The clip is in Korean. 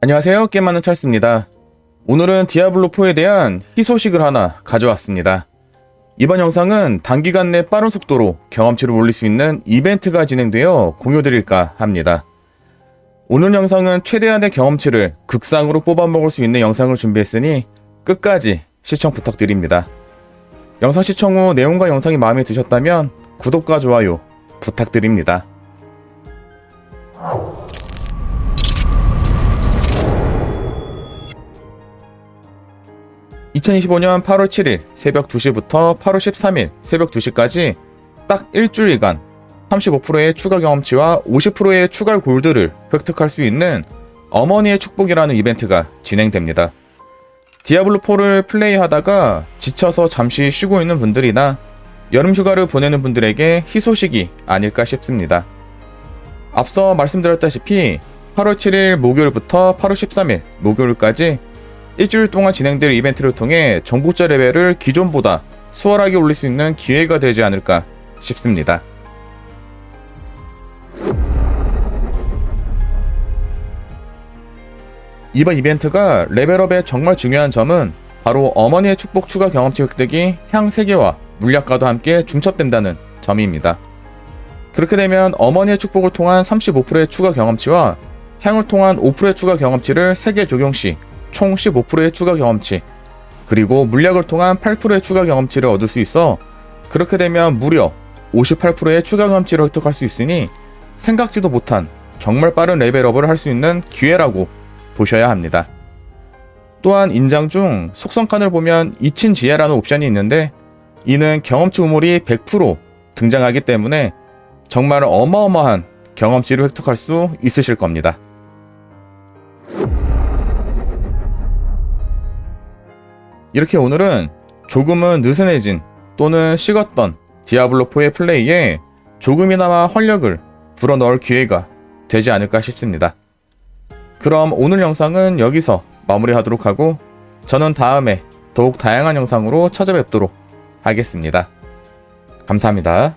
안녕하세요. 게임하는 찰스입니다. 오늘은 디아블로4에 대한 희소식을 하나 가져왔습니다. 이번 영상은 단기간 내 빠른 속도로 경험치를 올릴 수 있는 이벤트가 진행되어 공유드릴까 합니다. 오늘 영상은 최대한의 경험치를 극상으로 뽑아먹을 수 있는 영상을 준비했으니 끝까지 시청 부탁드립니다. 영상 시청 후 내용과 영상이 마음에 드셨다면 구독과 좋아요 부탁드립니다. 2025년 8월 7일 새벽 2시부터 8월 13일 새벽 2시까지 딱 일주일간 35%의 추가 경험치와 50%의 추가 골드를 획득할 수 있는 어머니의 축복이라는 이벤트가 진행됩니다. 디아블로4를 플레이하다가 지쳐서 잠시 쉬고 있는 분들이나 여름 휴가를 보내는 분들에게 희소식이 아닐까 싶습니다. 앞서 말씀드렸다시피 8월 7일 목요일부터 8월 13일 목요일까지 일주일 동안 진행될 이벤트를 통해 정복자 레벨을 기존보다 수월하게 올릴 수 있는 기회가 되지 않을까 싶습니다. 이번 이벤트가 레벨업에 정말 중요한 점은 바로 어머니의 축복 추가 경험치 획득이 향 3개와 물약과도 함께 중첩된다는 점입니다. 그렇게 되면 어머니의 축복을 통한 35%의 추가 경험치와 향을 통한 5%의 추가 경험치를 3개 적용 시 총 15%의 추가 경험치, 그리고 물약을 통한 8%의 추가 경험치를 얻을 수 있어 그렇게 되면 무려 58%의 추가 경험치를 획득할 수 있으니 생각지도 못한 정말 빠른 레벨업을 할 수 있는 기회라고 보셔야 합니다. 또한 인장 중 속성칸을 보면 이친 지혜라는 옵션이 있는데 이는 경험치 우물이 100% 등장하기 때문에 정말 어마어마한 경험치를 획득할 수 있으실 겁니다. 이렇게 오늘은 조금은 느슨해진 또는 식었던 디아블로4의 플레이에 조금이나마 활력을 불어넣을 기회가 되지 않을까 싶습니다. 그럼 오늘 영상은 여기서 마무리하도록 하고 저는 다음에 더욱 다양한 영상으로 찾아뵙도록 하겠습니다. 감사합니다.